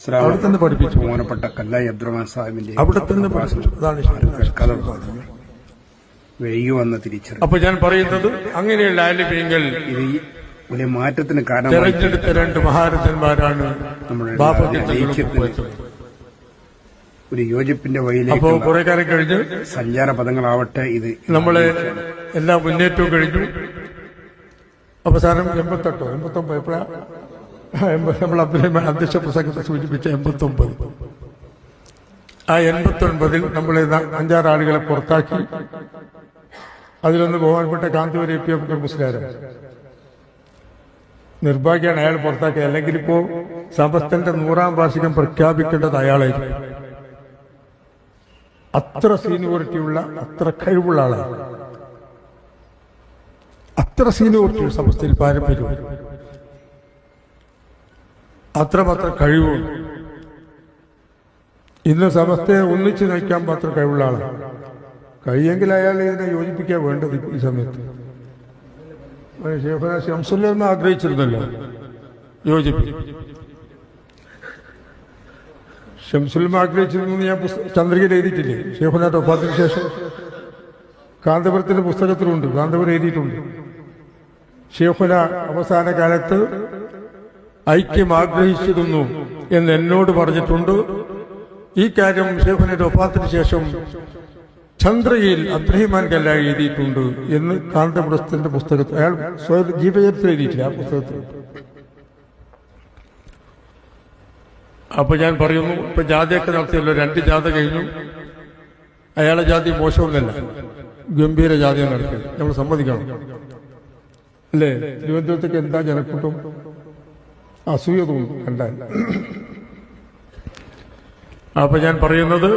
അവിടെ തന്നെ പഠിപ്പിച്ചു. ബഹുമാനപ്പെട്ട കല്ലായി അബ്ദുറഹ്മാൻ സാഹിബിന്റെ അവിടെ തന്നെ വൈകി വന്ന തിരിച്ചറിവ് അപ്പൊ ഞാൻ പറയുന്നത് അങ്ങനെയുള്ള ആലിപ്യങ്ങൾ ഇത് വലിയ മാറ്റത്തിന് കാരണം തെരഞ്ഞെടുത്ത രണ്ട് മഹാരഥന്മാരാണ് നമ്മുടെ ഐക്യത്തിന് ഒരു യോജിപ്പിന്റെ അപ്പോ അപ്പോൾ കുറെ കാലം കഴിഞ്ഞ് സഞ്ചാര പദങ്ങളാവട്ടെ ഇത് നമ്മളെ എല്ലാ മുന്നേറ്റവും കഴിഞ്ഞു. അവസാനം എൺപത്തെട്ടോ എൺപത്തൊമ്പത് എപ്പോഴാ? എൺപത് നമ്മൾ അബ്ദുറഹ്മാൻ അധ്യക്ഷ പ്രസംഗത്തെ സൂചിപ്പിച്ച എൺപത്തൊമ്പത്. ആ എൺപത്തൊൻപതിൽ നമ്മൾ അഞ്ചാറ് ആളുകളെ പുറത്താക്കി. അതിലൊന്ന് ബഹുമാനപ്പെട്ട കാന്തപുരം എ പി എം മുസ്ലാരം നിർഭാഗ്യമാണ് അയാൾ പുറത്താക്കിയത്. അല്ലെങ്കിൽ ഇപ്പോ സമസ്തന്റെ നൂറാം വാർഷികം പ്രഖ്യാപിക്കേണ്ടത് അയാളായിരുന്നു അത്ര സീനിയോറിറ്റിയുള്ള അത്ര കഴിവുള്ള ആളാണ്. അത്ര സീനിയോറിറ്റി സമസ്തയിൽ പാരമ്പര്യം അത്രമാത്രം കഴിവും. ഇന്ന് സമസ്തയെ ഒന്നിച്ചു നയിക്കാൻ മാത്രം കഴിവുള്ള ആളാണ്. കഴിയെങ്കിൽ അയാൾ ഇതിനെ യോജിപ്പിക്കാൻ വേണ്ടത് ഈ സമയത്ത്. ഷേഖുന ഷംസുല്ലെന്ന് ആഗ്രഹിച്ചിരുന്നല്ലോ. യോജിപ്പിക്കും. ഷംസുൽമ ആഗ്രഹിച്ചിരുന്നു ഞാൻ ചന്ദ്രികയിൽ എഴുതിയിട്ടില്ലേ? ഷേഖുനാഥ് ഒപ്പാത്തിന് ശേഷം. കാന്തപുരത്തിന്റെ പുസ്തകത്തിലുണ്ട്. കാന്തപുരം എഴുതിയിട്ടുണ്ട്. ഷേഖുന അവസാന കാലത്ത് ഐക്യം ആഗ്രഹിച്ചിരുന്നു എന്ന് എന്നോട് പറഞ്ഞിട്ടുണ്ട്. ഈ കാര്യം ഷേഖുനയുടെ ഒപ്പാത്തിന് ശേഷം ചന്ദ്രയിൽ അബ്രഹിമാൻ കല്ല എഴുതിയിട്ടുണ്ട് എന്ന് കാന്തപുരത്തിന്റെ പുസ്തകത്തിൽ അയാൾ സ്വയം ജീവചരിത്രം എഴുതിയിട്ടില്ല ആ പുസ്തകത്തിൽ. അപ്പൊ ഞാൻ പറയുന്നു ഇപ്പൊ ജാതിയൊക്കെ നടത്തിയല്ലോ രണ്ട് ജാഥ കഴിഞ്ഞു. അയാളെ ജാതി മോശമൊന്നല്ല ഗംഭീര ജാതിയാണ് നടത്തിയത്. നമ്മൾ സമ്മതിക്കണം. അല്ലേ? തിരുവനന്തപുരത്തേക്ക് എന്താ ജനക്കൂട്ടം? അസൂയ തോന്നും കണ്ടാൽ അപ്പൊ ഞാൻ പറയുന്നത്